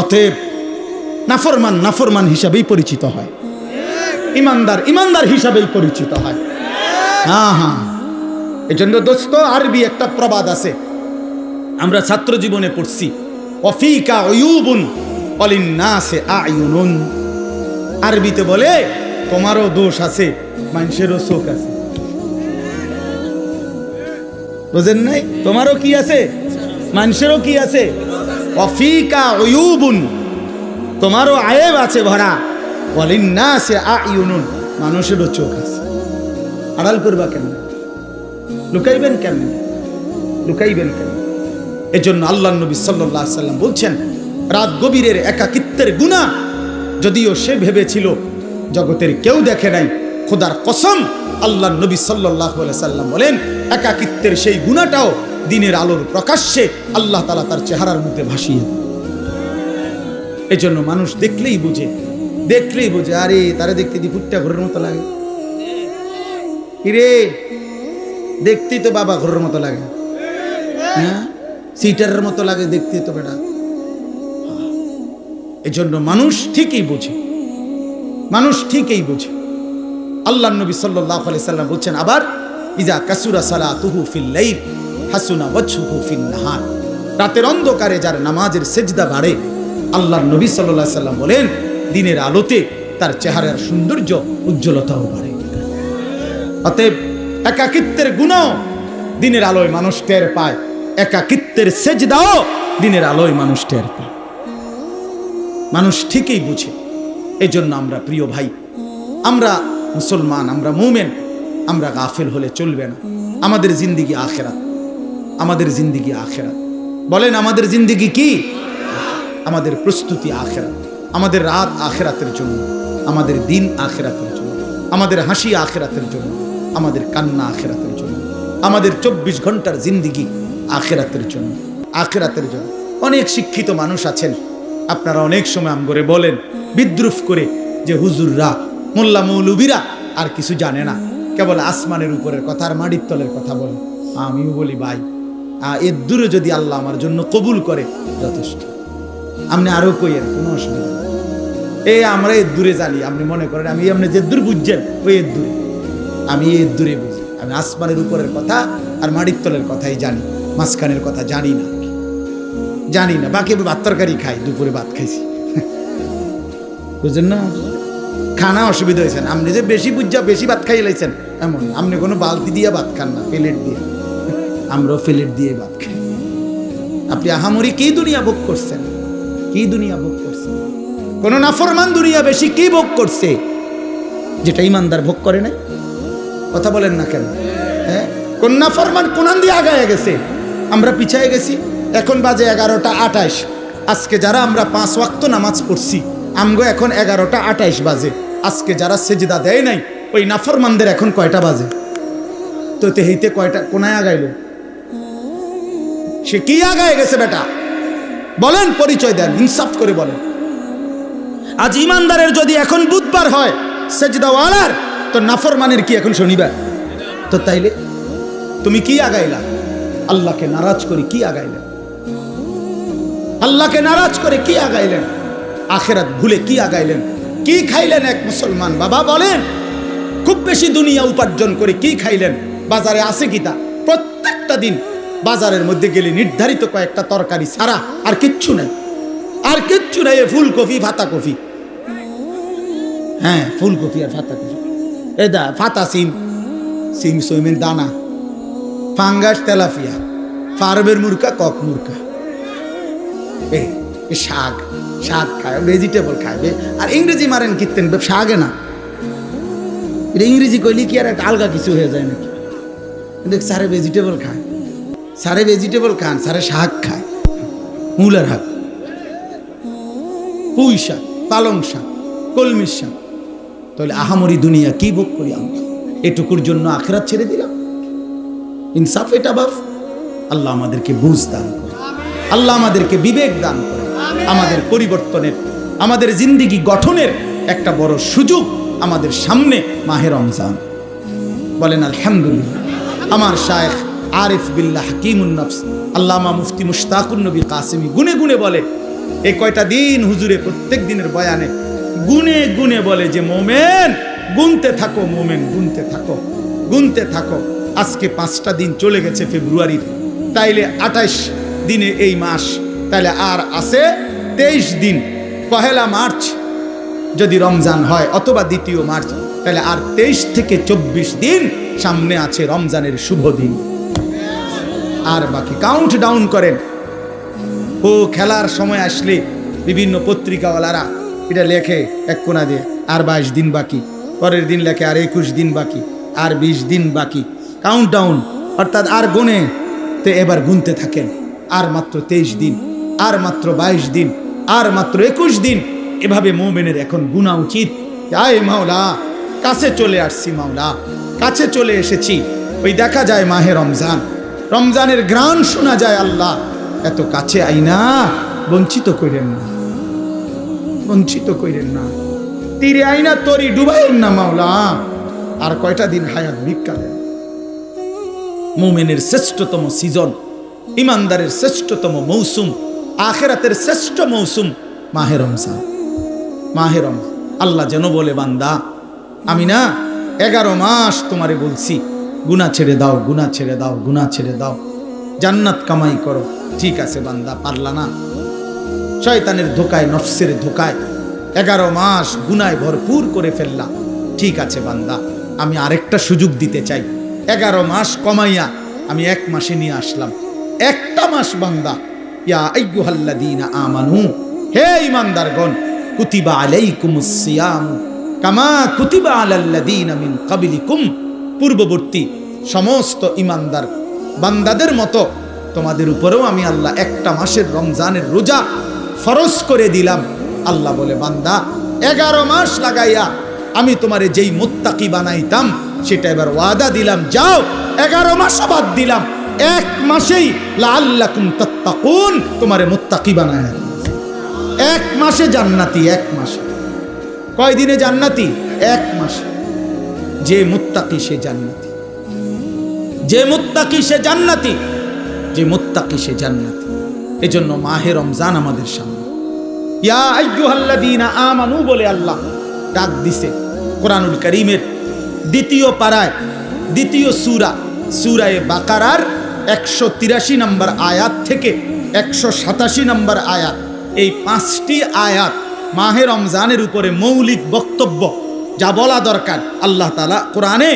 অতএব নাফরমান নাফরমান হিসাবেই পরিচিত হয়। ইমানদার ইমানদার হিসাবেই পরিচিত হয়। হ্যাঁ হ্যাঁ এই জন্য দোস্ত, আরবি একটা প্রবাদ আছে। আমরা ছাত্র জীবনে পড়ছি অফিকা অয়ুবুন অলিন্নাসে আয়ুনুন। আরবিতে বলে, তোমারও দোষ আছে, মানুষেরও চোখ আছে। বুঝেন নাই? তোমারও কি আছে? মানুষেরও কি আছে? অফিকা অয়ুবুন তোমারও আয়েব আছে ভরা। অলিন্নাসে আয়ুনুন মানুষেরও চোখ আছে। আড়াল করবা কেন? লুকাইবেন কেন? লুকাইবেন কেন? এজন্য আল্লাহ নবী সাল্লাহ সাল্লাম বলছেন, রাত গভীরের একাকিত্বের গুণা যদিও সে ভেবেছিল, জগতের কেউ দেখে নাই। খোদার কসম আল্লাহ নবী সাল্লাহ সাল্লাম বলেন, একাকিত্বের সেই গুণাটাও দিনের আলোর প্রকাশ্যে আল্লাহ তালা তার চেহারার মধ্যে ভাসিয়ে। এজন্য মানুষ দেখলেই বুঝে দেখলেই বুঝে, আরে তারা দেখতে দি ফুটটা ঘরের মতো লাগে? কিরে? দেখতেই তো বাবা ঘরের মতো লাগে। হ্যাঁ? সিটারের মতো লাগে দেখতে তো বেটা। এজন্য মানুষ ঠিকই বোঝে। মানুষ ঠিকই বোঝে। আল্লাহ নবী সাল্লাহ সাল্লাম বলছেন, আবার, ইজা কাসুরা সালা তুহু ফিল লাইল। হাসুনা ওয়াজহুহু রাতের অন্ধকারে যার নামাজের সেজদা বাড়ে আল্লাহ নবী সাল্লাহ সাল্লাম বলেন, দিনের আলোতে তার চেহারার সৌন্দর্য উজ্জ্বলতাও বাড়ে। অতএব একাকিত্বের গুণও দিনের আলোয় মানুষ টের পায়, একাকিত্বের সেজদাও দিনের আলোয় মানুষ টের পায়। মানুষ ঠিকই বুঝে এই জন্য আমরা প্রিয় ভাই, আমরা মুসলমান, আমরা মুমেন, আমরা গাফেল হলে চলবে না, আমাদের জিন্দিগি আখেরাত। আমাদের জিন্দিগি আখেরাত। বলেন, আমাদের জিন্দিগি কি? আমাদের প্রস্তুতি আখেরাত। আমাদের রাত আখেরাতের জন্য, আমাদের দিন আখেরাতের জন্য, আমাদের হাসি আখেরাতের জন্য, আমাদের কান্না আখেরাতের জন্য, আমাদের চব্বিশ ঘণ্টার জিন্দিগি আখেরাতের জন্য আখেরাতের জন্য। অনেক শিক্ষিত মানুষ আছেন। আপনারা অনেক সময় আম করে বলেন, বিদ্রুপ করে যে হুজুররা, মোল্লা মৌলবীরা আর কিছু জানে না। কেবল আসমানের উপরের কথা আর মাটির তলের কথা বলেন। আমিও বলি, ভাই এর দূরে যদি আল্লাহ আমার জন্য কবুল করে, যথেষ্ট। আপনি আরও কইয়েন কোনো অসুবিধা। এই আমরা এর দূরে জানি, আপনি মনে করেন, আমি আপনি যে দূর বুঝছেন, ওই এর দূরে। আমি এর দূরে বুঝি। আমি আসমানের উপরের কথা আর মাটির তলের কথাই জানি, মাঝখানের কথা জানি না। জানি না, বাকি ভাত তরকারি খাই, দুপুরে ভাত খাইছি। বুঝলেন না? খানা অসুবিধা হয়েছে না। আপনি যে বেশি বুঝা, বেশি ভাত খাই লাইছেন, এমন আপনি কোনো বালতি দিয়ে ভাত খান না, প্লেট দিয়ে। আমরাও প্লেট দিয়ে ভাত খাই। আপনি আহামরি কি দুনিয়া ভোগ করছেন? কি দুনিয়া ভোগ করছেন? কোন নাফরমান দুনিয়া বেশি কি ভোগ করছে? যেটা ইমানদার ভোগ করে না? কথা বলেন না কেন? হ্যাঁ? কোন নাফরমান কোনান দিয়ে আগায় গেছে? আমরা পিছায় গেছি। এখন বাজে এগারোটা আঠাশ আজকে যারা আমরা পাঁচ ওয়াক্ত নামাজ পড়ছি, আমগো এখন এগারোটা আঠাইশ বাজে। আজকে যারা সেজিদা দেয় নাই, ওই নাফরমানদের এখন কয়টা বাজে? তো তেহিতে কয়টা কোনায় আগাইলো? সে কি আগায় গেছে বেটা? বলেন, পরিচয় দেন, ইনসাফ করে বলেন। আজ ইমানদারের যদি এখন বুধবার হয়, সেজদাওয়ালার, তো নাফরমানের কি এখন শনিবার? তো তাইলে তুমি কি আগাইলা? আল্লাহকে নারাজ করে কি আগাইলেন আল্লাহকে নারাজ করে কি আগাইলেন? আখেরাত ভুলে কি আগাইলেন? কি খাইলেন এক মুসলমান? বাবা, বলেন, খুব বেশি দুনিয়া উপার্জন করে কি খাইলেন? বাজারে আছে কি তা? প্রত্যেকটা দিন বাজারের মধ্যে গেলে নির্ধারিত কয়েকটা তরকারি ছাড়া আর কিচ্ছু নাই। আর কিচ্ছু নাই ফুলকপি ফাতা কফি হ্যাঁ ফুলকপি আর ফাতা কফি এ দা, ফাতা সিম সিম সইমের দানা, ফাঙ্গাস তেলাফিয়া ফার্মের মুরকা, কক মুরকা। এ শাক শাক খায় ভেজিটেবল খায় বে- আর ইংরেজি মারেন কিনতেন শাকে না। এটা ইংরেজি কইলে কি আর একটা আলগা কিছু হয়ে যায় নাকি? কিন্তু সারে ভেজিটেবল খায়। সারে ভেজিটেবল খান, সারে শাক খায়। মূলার শাক পুঁই শাক, পালং শাক কলমির শাক। তাহলে আহামরি দুনিয়া কি ভোগ করি আমরা? এটুকুর জন্য আখেরাত ছেড়ে দিলাম। ইনসাফ এটা বাপ। আল্লাহ আমাদেরকে বুঝ দান করে। আল্লাহ আমাদেরকে বিবেক দান করে। আমাদের পরিবর্তনের, আমাদের জিন্দিগি গঠনের একটা বড় সুযোগ আমাদের সামনে মাহে রমজান। বলেন আলহামদুলিল্লাহ। আমার শায়েখ আরিফ বিল্লাহ হাকিমুন নফস। আল্লামা মুফতি মুশতাকুন নবী কাসিমি গুনে গুনে বলে এই কয়টা দিন হুজুরে প্রত্যেক দিনের বয়ানে গুনে গুনে বলে যে, মোমেন, গুনতে থাকো, মোমেন, গুনতে থাকো গুনতে থাকো। আজকে পাঁচটা দিন চলে গেছে ফেব্রুয়ারির। তাইলে আঠাইশ দিনে এই মাস, তাইলে আর আছে তেইশ দিন। পহেলা মার্চ যদি রমজান হয় অথবা দ্বিতীয় মার্চ তাহলে আর তেইশ থেকে চব্বিশ দিন সামনে আছে রমজানের শুভ দিন। আর বাকি কাউন্ট ডাউন করেন। ও খেলার সময় আসলে বিভিন্ন পত্রিকাওয়ালারা এটা লেখে এক কোনা দিয়ে, আর বাইশ দিন বাকি, পরের দিন লেখে আর একুশ দিন বাকি, আর বিশ দিন বাকি। কাউন্ট ডাউন অর্থাৎ আর গুনে তো এবার গুনতে থাকেন, আর মাত্র তেইশ দিন, আর মাত্র বাইশ দিন, আর মাত্র একুশ দিন। এভাবে মোমেনের এখন গুণা উচিত। আয় মাওলা, কাছে চলে আসছি মাওলা, কাছে চলে এসেছি। ওই দেখা যায় মাহে রমজান। রমজানের গ্রান শোনা যায় আল্লাহ। এত কাছে আইনা বঞ্চিত করেন না। বঞ্চিত করেন না। তীরে আইনা তরি ডুবাইন না মাওলা। আর কয়টা দিন হায়াত ভিক্ষা দেন। মোমেনের শ্রেষ্ঠতম সিজন, ইমানদারের শ্রেষ্ঠতম মৌসুম, আখেরাতের শ্রেষ্ঠ মৌসুম মাহে রমজান। মাহে রমজান। আল্লাহ যেন বলে, বান্দা, আমি না এগারো মাস তোমারে বলছি গুনা ছেড়ে দাও গুনা ছেড়ে দাও গুনা ছেড়ে দাও। জান্নাত কামাই করো। ঠিক আছে বান্দা, পারলা না। শয়তানের ধোকায়, নফসের ধোকায় এগারো মাস গুনায় ভরপুর করে ফেললা। ঠিক আছে বান্দা, আমি আরেকটা সুযোগ দিতে চাই। এগারো মাস কমাইয়া আমি এক মাসে নিয়ে আসলাম। একটা মাস বান্দা, ইয়া আইয়ুহাল্লাযীনা আমানু, হে ঈমানদারগণ, কুতিবা আলাইকুমুস সিয়াম, কামা কুতিবা আলাল্লাযীনা মিন ক্বাবলিকুম পূর্ববর্তী সমস্ত ঈমানদার বান্দাদের মতো তোমাদের উপরেও আমি আল্লাহ একটা মাসের রমজানের রোজা ফরজ করে দিলাম। আল্লাহ বলে, বান্দা, এগারো মাস লাগাইয়া আমি তোমারে যেই মোত্তাকি বানাইতাম, সেটা এবার ওয়াদা দিলাম। যাও, এগারো মাস বাদ দিলাম। এক মাসেই লাল্লাকুম তাত্তাকুন, তোমারে মোত্তাকি বানায়। এক মাসে জান্নাতি, এক মাসে। কয় দিনে জান্নাতি? এক মাসে। যে মুত্তাকি সে জান্নাতি। যে মুত্তাকি সে জান্নাতি, যে মুত্তাকি সে জান্নাতি। এজন্য মাহে রমজান আমাদের সামনে। ইয়া আইয়ুহাল্লাযীনা আমানু বলে আল্লাহ, ডাক দিছে কোরআনুল করিমের দ্বিতীয় পাড়ায়, দ্বিতীয় সূরা, সূরায়ে বাকারার একশো তিরাশি নম্বর আয়াত থেকে একশো সাতাশি নম্বর আয়াত। এই পাঁচটি আয়াত মাহে রমজানের উপরে মৌলিক বক্তব্য যা বলা দরকার আল্লাহ তালা কোরআনে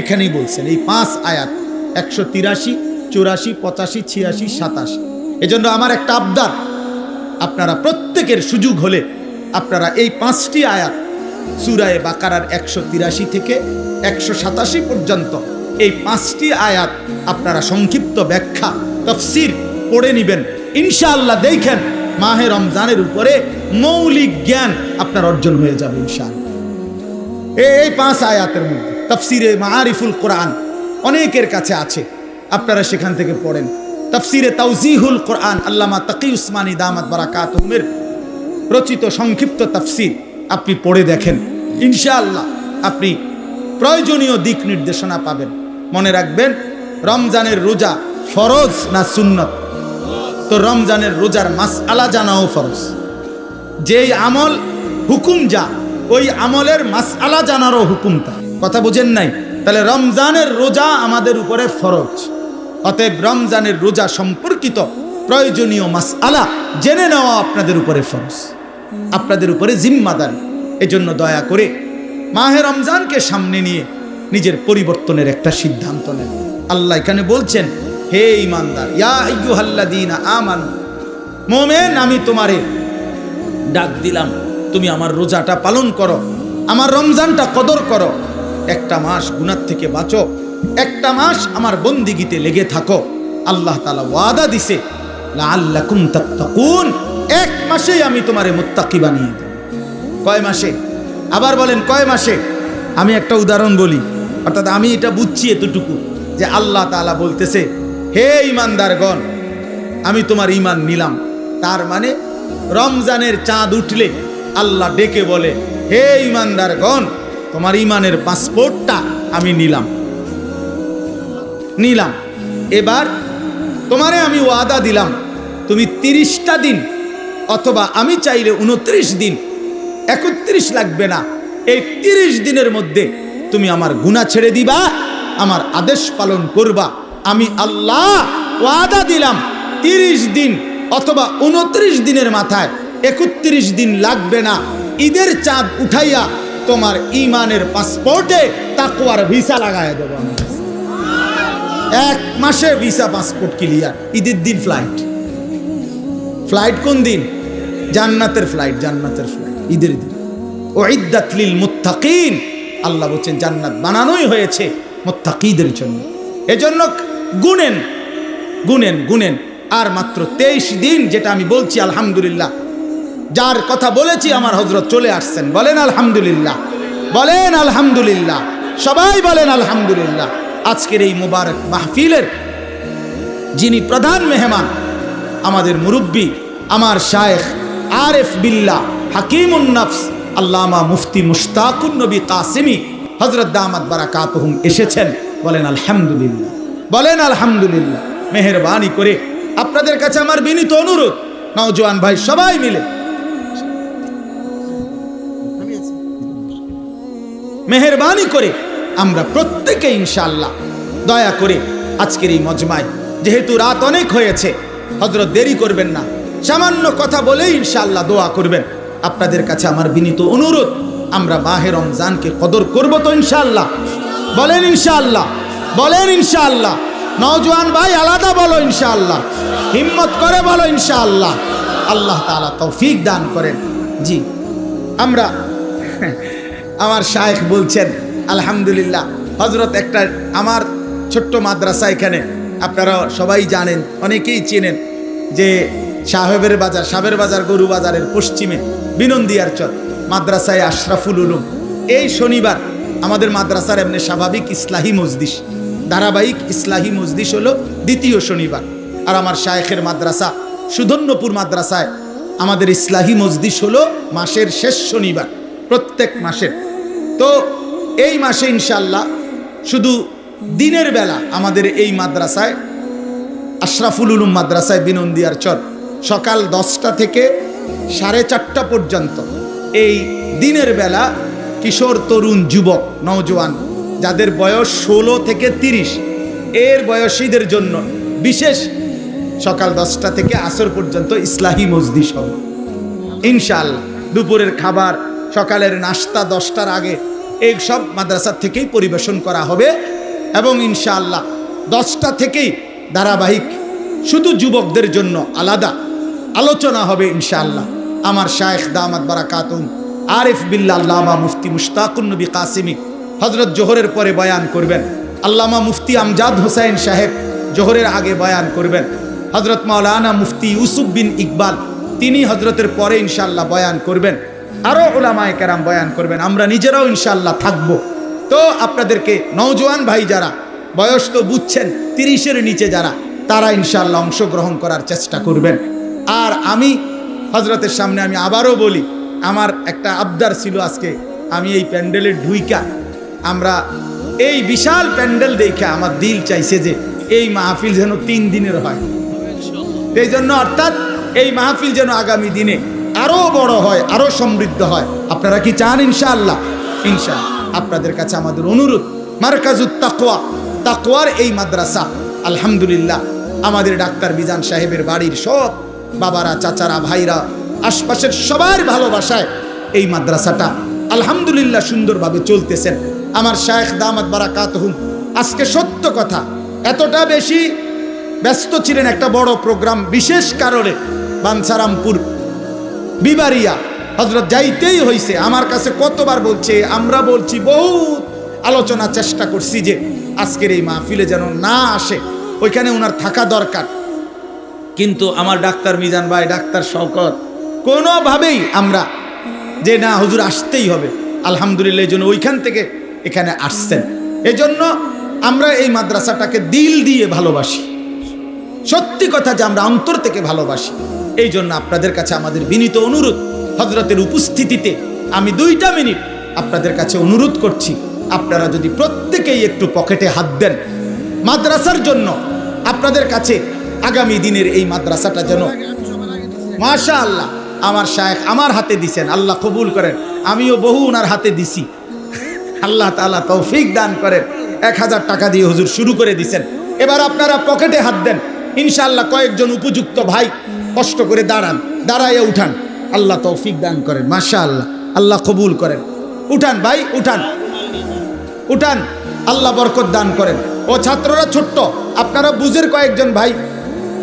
এখানেই বলছেন। এই পাঁচ আয়াত, একশো তিরাশি, চুরাশি, পঁচাশি, ছিয়াশি, সাতাশি। এজন্য আমার একটা আবদার, আপনারা প্রত্যেকের সুযোগ হলে আপনারা এই পাঁচটি আয়াত সুরায় বাকারার একশো তিরাশি থেকে একশো সাতাশি পর্যন্ত এই পাঁচটি আয়াত আপনারা সংক্ষিপ্ত ব্যাখ্যা, তফসির পড়ে নেবেন। ইনশাআল্লাহ দেখেন মাহে রমজানের উপরে মৌলিক জ্ঞান আপনার অর্জন হয়ে যাবে ইনশাআল্লাহ। এই পাঁচ আয়াতের মধ্যে, তফসিরে মারিফুল কোরআন অনেকের কাছে আছে, আপনারা সেখান থেকে পড়েন। তফসিরে তাউজিহুল কোরআন, আল্লামা তাকি উসমানী দামাত বারাকাত রচিত সংক্ষিপ্ত তফসির আপনি পড়ে দেখেন। ইনশাআল্লাহ আপনি প্রয়োজনীয় দিক নির্দেশনা পাবেন। মনে রাখবেন, রমজানের রোজা ফরজ না সুন্নত? তো রমজানের রোজার মাস আলা জানাও ফরজ। যেই আমল, হুকুম যা ওই আমলের মাসআলা জানারও হুকুম তা কথা বুঝেন নাই? তাহলে রমজানের রোজা আমাদের উপরে ফরজ। অতএব রমজানের রোজা সম্পর্কিত প্রয়োজনীয় মাসআলা জেনে নেওয়া আপনাদের উপরে ফরজ। আপনাদের উপরে জিম্মাদার। এজন্য দয়া করে মাহে রমজানকে সামনে নিয়ে নিজের পরিবর্তনের একটা সিদ্ধান্ত নেন। আল্লাহ এখানে বলছেন, হে ইমানদার ইয়া আমানু, মোমেন, আমি তোমারে ডাক দিলাম। তুমি আমার রোজাটা পালন করো, আমার রমজানটা কদর করো। একটা মাস গুনার থেকে বাঁচো, একটা মাস আমার বন্দিগিতে লেগে থাকো। আল্লাহ তালা ওয়াদা দিছে এক মাসেই আমি তোমারে মুত্তাকি বানিয়ে দেব। কয় মাসে? আবার বলেন, কয় মাসে? আমি একটা উদাহরণ বলি, অর্থাৎ আমি এটা বুঝছি এতটুকু, যে আল্লাহ তালা বলতেছে, হে ইমানদারগণ আমি তোমার ইমান নিলাম। তার মানে রমজানের চাঁদ উঠলে আল্লাহ ডেকে বলে, হে ইমানদারগণ, তোমার ইমানের পাসপোর্টটা আমি নিলাম। নিলাম। এবার তোমারে আমি ওয়াদা দিলাম, তুমি তিরিশটা দিন অথবা আমি চাইলে উনত্রিশ দিন, একত্রিশ লাগবে না। এই তিরিশ দিনের মধ্যে তুমি আমার গুণা ছেড়ে দিবা, আমার আদেশ পালন করবা। আমি আল্লাহ ওয়াদা দিলাম, তিরিশ দিন অথবা উনত্রিশ দিনের মাথায় একত্রিশ দিন লাগবে না। ঈদের চাঁদ উঠাইয়া তোমার ইমানের পাসপোর্টে তাকুয়ার ভিসা লাগাই দেবো এক মাসে ভিসা পাসপোর্ট ক্লিয়ার। ঈদের দিন ফ্লাইট ফ্লাইট কোন দিন? জান্নাতের ফ্লাইট জান্নাতের ফ্লাইট ঈদের দিন। ও ইদ্দাতলিল মুত্তাকিন আল্লাহ বলছেন, জান্নাত বানানোই হয়েছে মুত্তাকিদের জন্য। এজন্য গুনেন গুনেন গুনেন। আর মাত্র তেইশ দিন, যেটা আমি বলছি, আলহামদুলিল্লাহ যার কথা বলেছি আমার হজরত চলে আসছেন। বলেন আলহামদুলিল্লাহ। বলেন আলহামদুলিল্লাহ। সবাই বলেন আলহামদুলিল্লাহ। আজকের এই মুবারক মাহফিলের যিনি প্রধান মেহমান, আমাদের মুরব্বী, আমার শায়েখ আরেফ বিল্লা হাকিমুন নফস, আল্লামা মুফতি মুশতাকুন নবী কাসিমি হজরত দামাত বারাকাতহুম এসেছেন। বলেন আলহামদুলিল্লাহ। বলেন আলহামদুলিল্লাহ। মেহরবানি করে আপনাদের কাছে আমার বিনীত অনুরোধ। নওজোয়ান ভাই সবাই মিলে মেহরবানি করে আমরা প্রত্যেকে ইনশাল্লাহ দয়া করে আজকের এই মজমায়, যেহেতু রাত অনেক হয়েছে হজরত দেরি করবেন না। সামান্য কথা বলেই ইনশাল্লাহ দোয়া করবেন। আপনাদের কাছে আমার বিনীত অনুরোধ, আমরা মাহে রমজানকে কদর করব তো ইনশাল্লাহ বলেন ইনশাল্লাহ বলেন ইনশাল্লাহ নওজোয়ান ভাই, আলাদা বলো ইনশাল্লাহ হিম্মত করে বলো ইনশাল্লাহ আল্লাহ তাআলা তৌফিক দান করেন। জি, আমরা আমার শায়েখ বলছেন, আলহামদুলিল্লাহ হজরত একটা আমার ছোট্ট মাদ্রাসা এখানে। আপনারা সবাই জানেন, অনেকেই চেনেন যে সাহেবের বাজার সাবের বাজার গরু বাজারের পশ্চিমে বিনন্দিয়ার চর, মাদ্রাসায় আশরাফুল উলুম। এই শনিবার আমাদের মাদ্রাসার এমনি স্বাভাবিক ইসলাহি মজদিস ধারাবাহিক ইসলাহি মজদিস হলো দ্বিতীয় শনিবার। আর আমার শায়েখের মাদ্রাসা, সুধন্যপুর মাদ্রাসায় আমাদের ইসলাহি মজদিস হলো মাসের শেষ শনিবার, প্রত্যেক মাসের। তো এই মাসে ইনশাল্লাহ শুধু দিনের বেলা আমাদের এই মাদ্রাসায়, আশরাফুল উলুম মাদ্রাসায় বিনন্দিয়ার চর, সকাল দশটা থেকে সাড়ে চারটা পর্যন্ত এই দিনের বেলা কিশোর, তরুণ, যুবক, নওজোয়ান যাদের বয়স ষোলো থেকে তিরিশ, এর বয়সীদের জন্য বিশেষ সকাল দশটা থেকে আসর পর্যন্ত ইসলাহি মজদিস হবে ইনশাআল্লাহ দুপুরের খাবার সকালের নাস্তা দশটার আগে এই সব মাদ্রাসা থেকেই পরিবেশন করা হবে এবং ইনশাআল্লাহ দশটা থেকেই ধারাবাহিক শুধু যুবকদের জন্য আলাদা আলোচনা হবে ইনশাআল্লাহ। আমার শায়েখ দামাত বারাকাতুম আরিফ বিল্লা আল্লামা মুফতি মুশতাকুন নবী কাসিমি হজরত জোহরের পরে বয়ান করবেন। আল্লামা মুফতি আমজাদ হোসাইন সাহেব জোহরের আগে বয়ান করবেন। হজরত মাওলানা মুফতি ইউসুফ বিন ইকবাল, তিনি হজরতের পরে ইনশাল্লাহ বয়ান করবেন। আরও ওলামায় কেরাম বয়ান করবেন, আমরা নিজেরাও ইনশাল্লাহ থাকব। তো আপনাদেরকে নওজোয়ান ভাই যারা, বয়স তো বুঝছেন, তিরিশের নিচে যারা, তারা ইনশাল্লাহ অংশগ্রহণ করার চেষ্টা করবেন। আর আমি হজরতের সামনে আমি আবারও বলি, আমার একটা আবদার ছিল আজকে, আমি এই প্যান্ডেলের ঢুইকা, আমরা এই বিশাল প্যান্ডেল দেখে আমার দিল চাইছে যে এই মাহফিল যেন তিন দিনের হয়। এই জন্য অর্থাৎ এই মাহফিল যেন আগামী দিনে আরও বড় হয়, আরও সমৃদ্ধ হয়। আপনারা কি চান ইনশাআল্লাহ? ইনশা আপনাদের কাছে আমাদের অনুরোধ, মার্কাজুত তাকোয়া তাকোয়ার এই মাদ্রাসা, আলহামদুলিল্লাহ, আমাদের ডাক্তার বিজান সাহেবের বাড়ির সব বাবারা, চাচারা, ভাইরা, আশপাশের সবার ভালোবাসায় এই মাদ্রাসাটা আলহামদুলিল্লাহ সুন্দরভাবে চলতেছেন। আমার শায়েখ দামাত বারাকাত আজকে সত্য কথা, এতটা বেশি ব্যস্ত ছিলেন একটা বড় প্রোগ্রাম, বিশেষ কারণে বাঞ্ছারামপুর বিবারিয়া। হজরত যাইতেই হইছে। আমার কাছে কতবার বলছে, আমরা বলছি বহুত আলোচনা চেষ্টা করছি যে আজকের এই মাহফিলে যেন না আসে। ওইখানে ওনার থাকা দরকার। কিন্তু আমার ডাক্তার মিজান ভাই, ডাক্তার শওকত, কোনোভাবেই আমরা যে না, হুজুর আসতেই হবে। আলহামদুলিল্লাহ, এই জন্য ওইখান থেকে এখানে আসছেন। এজন্য আমরা এই মাদ্রাসাটাকে দিল দিয়ে ভালোবাসি। সত্যি কথা যে আমরা অন্তর থেকে ভালোবাসি। এই জন্য আপনাদের কাছে আমাদের বিনীত অনুরোধ হজরতের উপস্থিতিতে আমি দুইটা মিনিট আপনাদের কাছে অনুরোধ করছি। আপনারা যদি প্রত্যেকেই একটু পকেটে হাত দেন। মাদ্রাসার জন্য আপনাদের কাছে আগামী দিনের এই মাদ্রাসাটা যেন মাশা আল্লাহ আমার শায়েখ আমার হাতে দিছেন। আল্লাহ কবুল করেন। আমিও বহু ওনার হাতে দিছি। আল্লাহ তাআলা তৌফিক দান করেন। এক হাজার টাকা দিয়ে হুজুর শুরু করে দিছেন। এবার আপনারা পকেটে হাত দেন। ইনশাআল্লাহ কয়েকজন উপযুক্ত ভাই কষ্ট করে দাঁড়ান, দাঁড়াইয়া উঠান। আল্লাহ তৌফিক দান করেন মাশা আল্লাহ আল্লাহ কবুল করেন। উঠান ভাই, উঠান। উঠান। আল্লাহ বরকত দান করেন। ও ছাত্ররা ছোট্ট, আপনারা বুঝের কয়েকজন ভাই,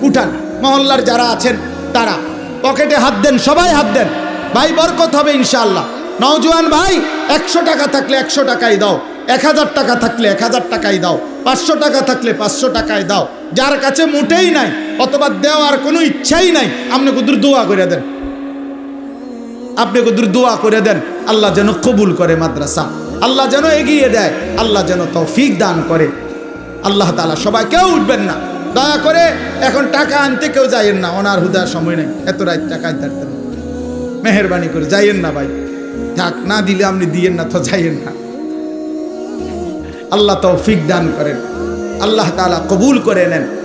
উঠান। মহল্লার যারা আছেন, তারা। পকেটে হাত দেন, সবাই হাত দেন। ভাই, বরকত হবে ইনশাআল্লাহ। নওজোয়ান ভাই, একশো টাকা থাকলে একশো টাকাই দাও। এক হাজার টাকা থাকলে এক হাজার টাকাই দাও। পাঁচশো টাকা থাকলে পাঁচশো টাকায় দাও। যার কাছে মোটেই নাই, অথবা দেওয়ার কোনো ইচ্ছাই নাই, আপনি কুদুর দোয়া করে দেন। আপনি কুদুর দোয়া করে দেন, আল্লাহ যেন কবুল করে মাদ্রাসা। আল্লাহ যেন এগিয়ে দেয়, আল্লাহ যেন তৌফিক দান করে। আল্লাহ তালা সবাই কেউ উঠবেন না। দয়া করে এখন টাকা আনতে কেউ যাইয়েন না ওনার হুদার সময় নেই। এত রাত টাকা আনতে মেহরবানি করে যাইয়েন না ভাই। থাক, না দিলে আপনি দিয়েন না তো যাইয়েন না। আল্লাহ তৌফিক দান করেন। আল্লাহ তালা কবুল করে নেন।